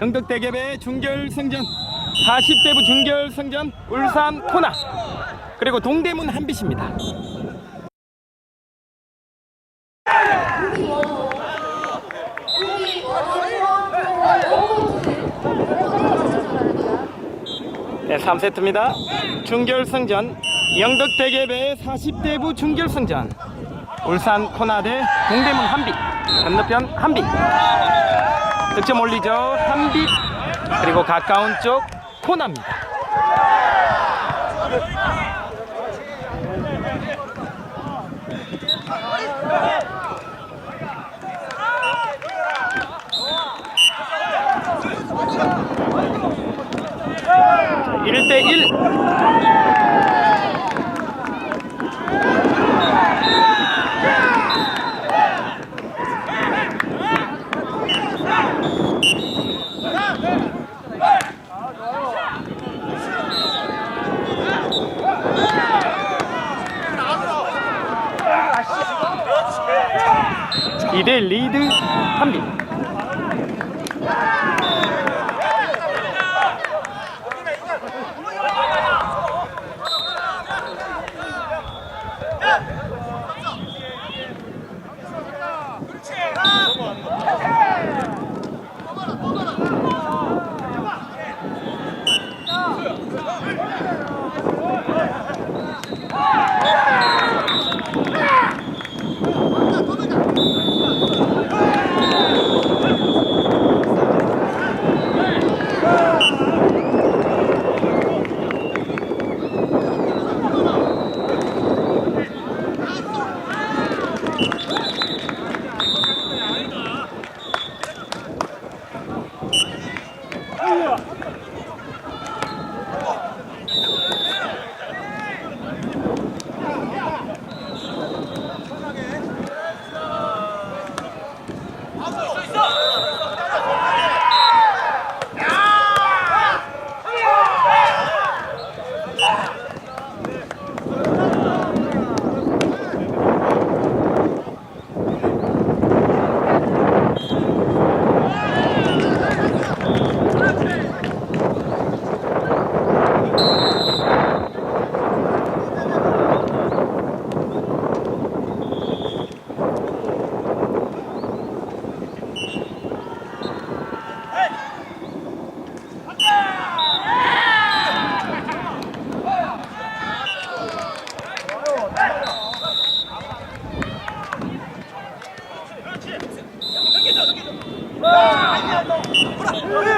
영덕대개배 중결승전 40대부 중결승전 울산 코나 그리고 동대문 한빛입니다. 네, 3세트입니다. 중결승전 영덕대개배 40대부 중결승전 울산 코나 대 동대문 한빛 건너편 한빛 득점 올리죠 한빛 그리고 가까운 쪽 코나입니다. 자, 1대 1. 이대 리드 한빛. 오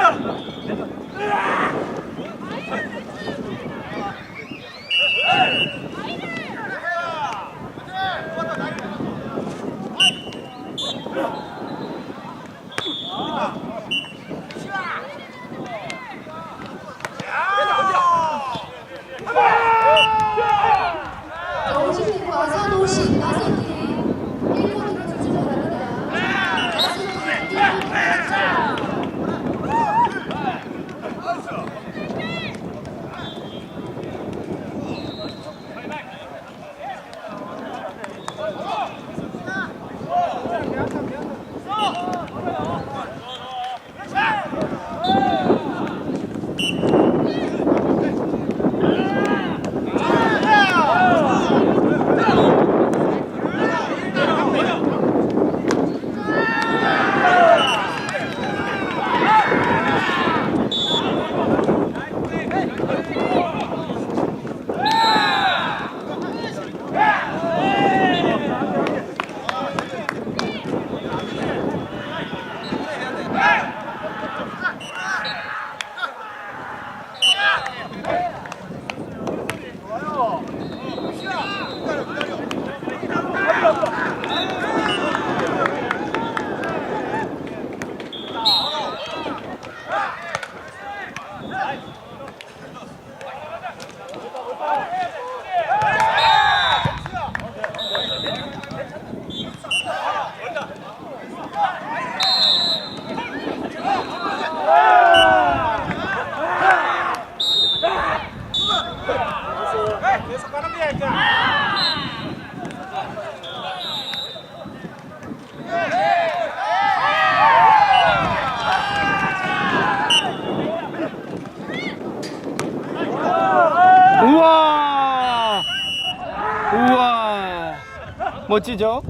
멋지죠?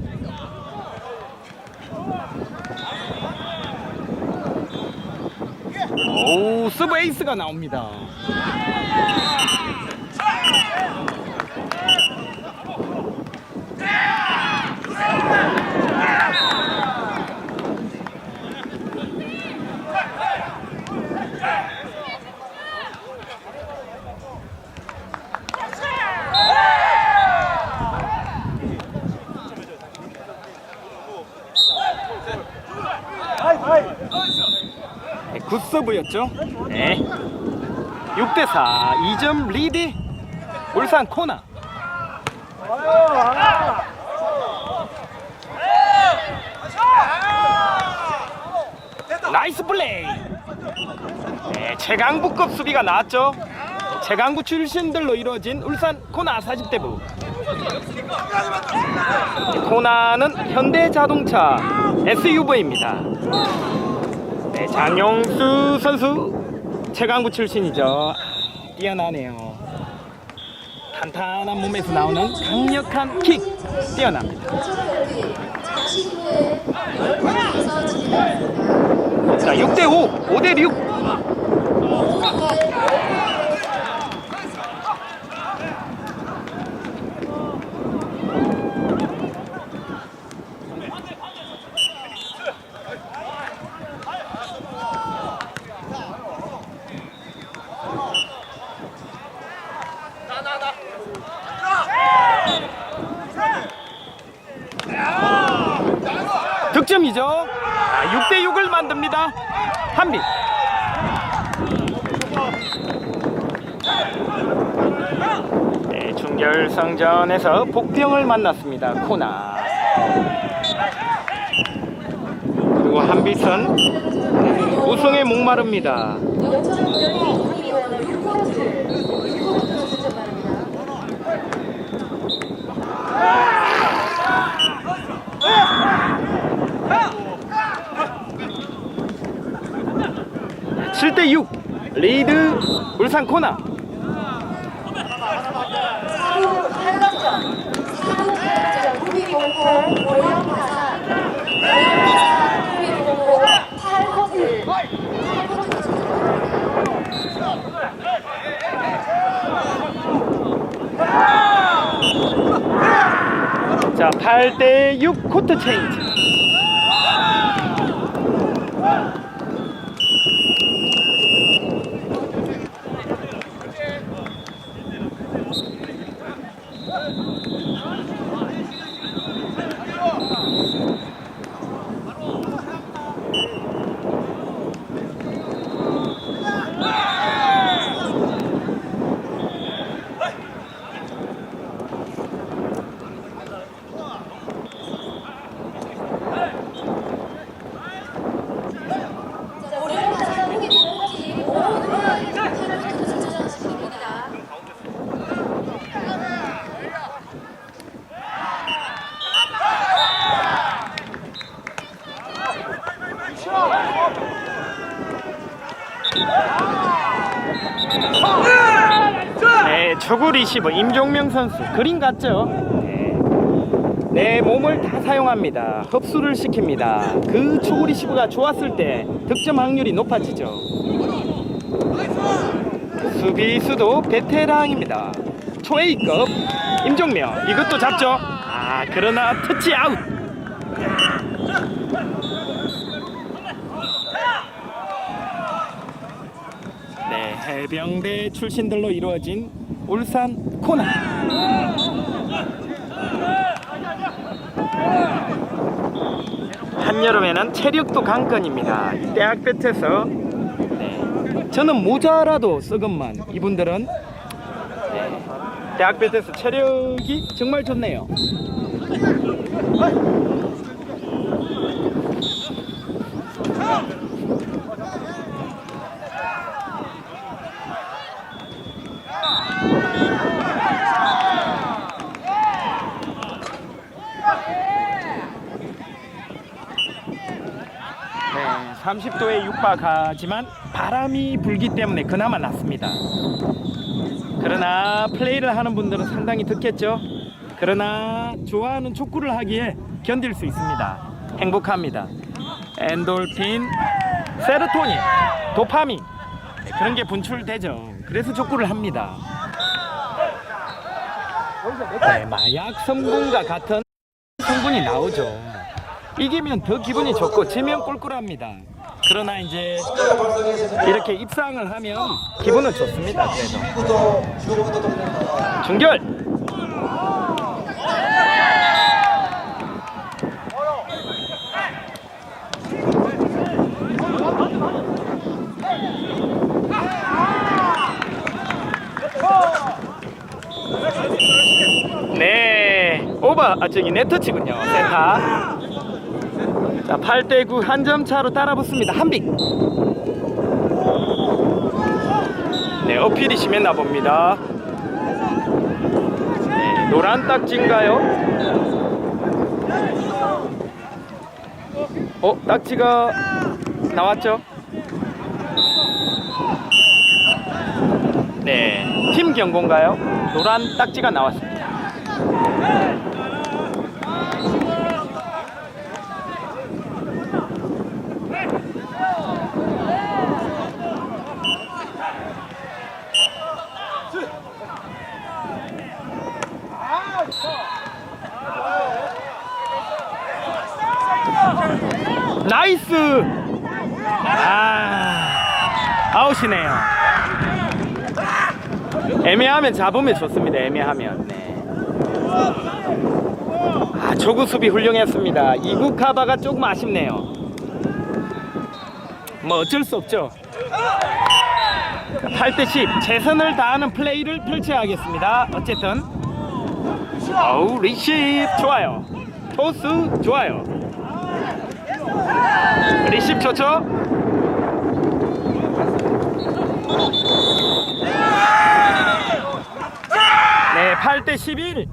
오, 서브 에이스가 나옵니다. 굿서브였죠? 네. 6대4, 2점 리드. 울산 코나. 나이스 플레이. 네, 최강부급 수비가 나왔죠. 최강부 출신들로 이루어진 울산 코나 40대부. 코나는 현대자동차 SUV입니다. 네, 장용수 선수 최강부 출신이죠. 뛰어나네요. 탄탄한 몸에서 나오는 강력한 킥 뛰어납니다. 자, 6대 5, 5대 6. 득점이죠. 아, 6대 6을 만듭니다. 한빛. 네, 중결승전에서 복병을 만났습니다. 코나. 그리고 한빛은 우승에 목마릅니다. 영천 국민의원 6번째 6번째 선수점 말입니다. 7대 6. 리드 울산 코나. 4부 8점 4부 8점 구미공고 월영파산 월영파산 구미공고 8코트 8코트 선수점 자, 8대 6 코트 체인지. 자, 월영파산 구미공고팀 5분 8코트 선수점하시기 바랍니다. 네, 초구 리시버 임종명 선수 그림 같죠? 네. 내 몸을 다 사용합니다. 흡수를 시킵니다. 그 초구 리시버가 좋았을 때 득점 확률이 높아지죠. 수비수도 베테랑입니다. 초A급 임종명 이것도 잡죠. 아 그러나 터치 아웃. 네, 해병대 출신들로 이루어진 울산 코나. 한여름에는 체력도 관건입니다. 이 대학 배트에서 네, 저는 모자라도 썩은만 이분들은 네, 대학 배트에서 체력이 정말 좋네요. 네, 30도에 육박하지만 바람이 불기 때문에 그나마 낫습니다. 그러나 플레이를 하는 분들은 상당히 덥겠죠. 그러나 좋아하는 축구를 하기에 견딜 수 있습니다. 행복합니다. 엔돌핀, 세로토닌, 도파민 네, 그런 게 분출되죠. 그래서 축구를 합니다. 네, 마약 성분과 같은 성분이 나오죠. 이기면 더 기분이 좋고 지면 꿀꿀합니다. 그러나 이제 이렇게 입상을 하면 기분은 좋습니다. 그래도 중결. 네, 오버, 아 저기 네터치군요. 센터. 자, 8대 9 한 점 차로 따라붙습니다. 한빅. 네, 어필이 심했나 봅니다. 네, 노란 딱지인가요? 어, 딱지가 나왔죠? 네, 팀 경고인가요? 노란 딱지가 나왔습니다. 나이스! 아, 아웃이네요. 애매하면 잡으면 좋습니다. 애매하면. 네. 아, 조구 수비 훌륭했습니다. 이구 카바가 조금 아쉽네요. 뭐 어쩔 수 없죠. 8대 10 최선을 다하는 플레이를 펼쳐야겠습니다. 어쨌든 어우 리시브 좋아요. 토스 좋아요. 리시브 좋죠? 네, 8대 11.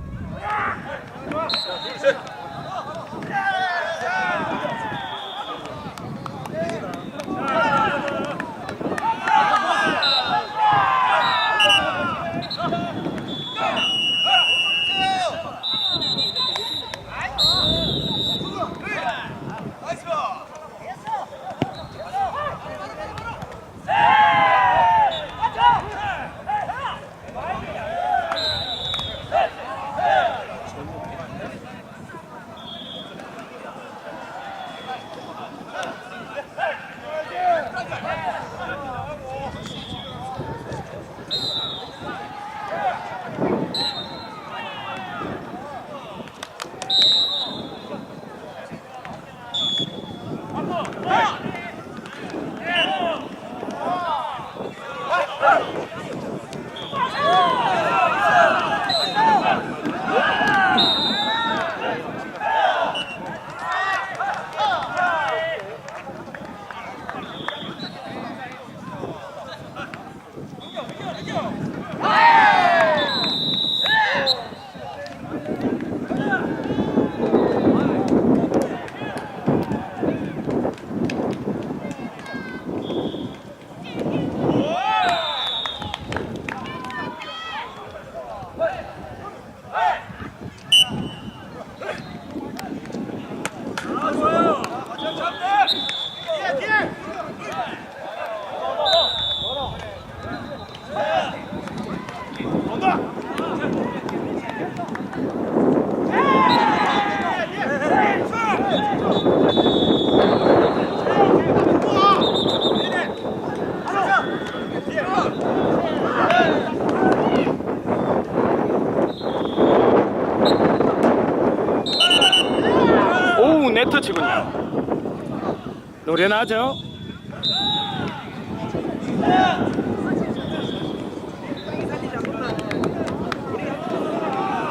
노련하죠?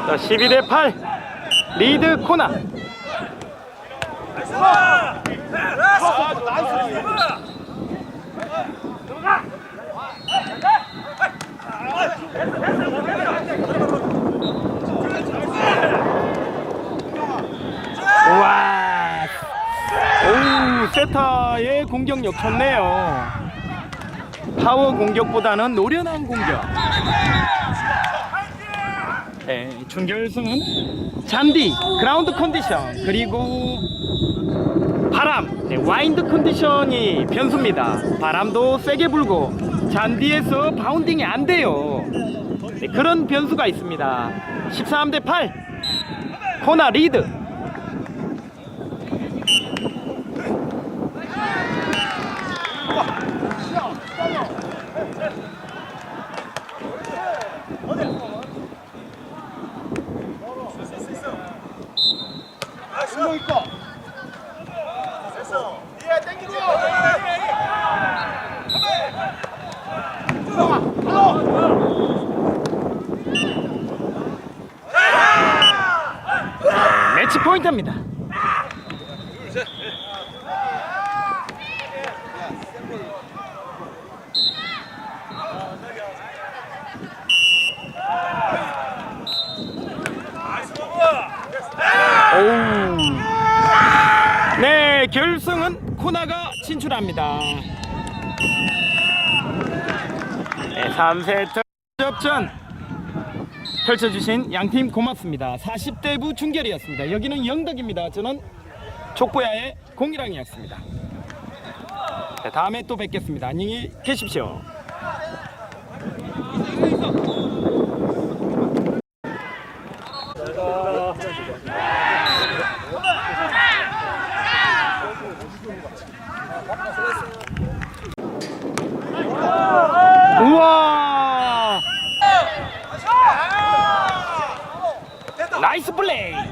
자, 12대 8 리드 코나. 우와. 오우, 세타의 공격력 좋네요. 파워 공격보다는 노련한 공격. 네, 준결승은 잔디, 그라운드 컨디션 그리고 바람, 네, 와인드 컨디션이 변수입니다. 바람도 세게 불고 잔디에서 바운딩이 안 돼요. 네, 그런 변수가 있습니다. 13 대 8 코나 리드. 매치 포인트입니다. 오우. 네, 결승은 코나가 진출합니다. 네, 3세트 접전 펼쳐주신 양팀 고맙습니다. 40대부 중결이었습니다. 여기는 영덕입니다. 저는 족보야의 공일왕이었습니다. 네, 다음에 또 뵙겠습니다. 안녕히 계십시오. Hey!